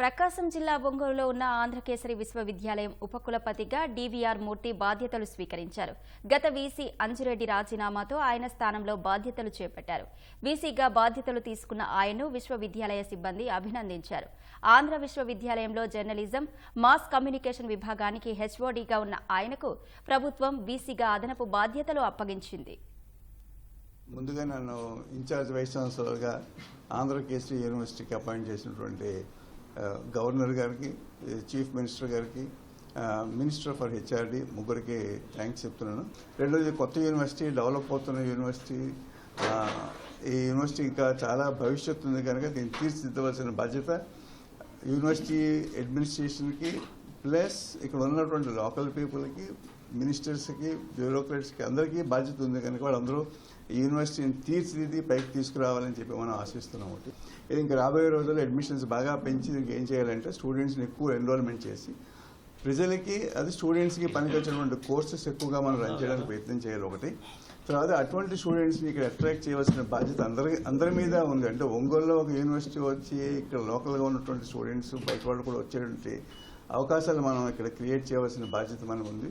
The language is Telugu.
ప్రకాశం జిల్లా ఒంగోలులో ఉన్న ఆంధ్రకేసరి విశ్వవిద్యాలయం ఉపకులపతిగా డివిఆర్ మూర్తి బాధ్యతలు స్వీకరించారు. గత వీసీ అంజురెడ్డి రాజీనామాతో ఆయన స్థానంలో బాధ్యతలు చేపట్టారు. వీసీగా బాధ్యతలు తీసుకున్న ఆయన్ను విశ్వవిద్యాలయ సిబ్బంది అభినందించారు. ఆంధ్ర విశ్వవిద్యాలయంలో జర్నలిజం మాస్ కమ్యూనికేషన్ విభాగానికి హెచ్ఓడిగా ఉన్న ఆయనకు ప్రభుత్వం వీసీగా అదనపు బాధ్యతలు అప్పగించింది. ముందుగా నన్ను ఇన్ఛార్జ్ వైస్ ఛాన్సలర్గా ఆంధ్రకేసరి యూనివర్సిటీకి అపాయింట్ చేసినటువంటి గవర్నర్ గారికి చీఫ్ మినిస్టర్ గారికి మినిస్టర్ ఫర్ హెచ్ఆర్డి ముగ్గురికి థ్యాంక్స్ చెప్తున్నాను. రెండోది కొత్త యూనివర్సిటీ డెవలప్ అవుతున్న యూనివర్సిటీ ఈ యూనివర్సిటీ ఇంకా చాలా భవిష్యత్తు ఉంది కనుక దీన్ని తీర్చిదిద్దవలసిన బాధ్యత యూనివర్సిటీ అడ్మినిస్ట్రేషన్కి ప్లస్ ఇక్కడ ఉన్నటువంటి లోకల్ పీపుల్కి మినిస్టర్స్కి బ్యూరోక్రాట్స్కి అందరికీ బాధ్యత ఉంది. కనుక వాళ్ళందరూ ఈ యూనివర్సిటీని తీర్చిదిద్ది పైకి తీసుకురావాలని చెప్పి మనం ఆశిస్తున్నాం ఒకటి ఇది ఇంకా రాబోయే రోజుల్లో అడ్మిషన్స్ బాగా పెంచి ఏం చేయాలంటే స్టూడెంట్స్ని ఎక్కువ ఎన్రోల్మెంట్ చేసి ప్రజలకి అది స్టూడెంట్స్కి పనికొచ్చినటువంటి కోర్సెస్ ఎక్కువగా మనం రన్ చేయడానికి ప్రయత్నం చేయాలి ఒకటి. తర్వాత అటువంటి స్టూడెంట్స్ని ఇక్కడ అట్రాక్ట్ చేయవలసిన బాధ్యత అందరి అందరి మీద ఉంది. అంటే ఒంగోలులో ఒక యూనివర్సిటీ వచ్చి ఇక్కడ లోకల్గా ఉన్నటువంటి స్టూడెంట్స్ బయట వాళ్ళు కూడా వచ్చేటువంటి అవకాశాలు మనం ఇక్కడ క్రియేట్ చేయవలసిన బాధ్యత మనకు ఉంది.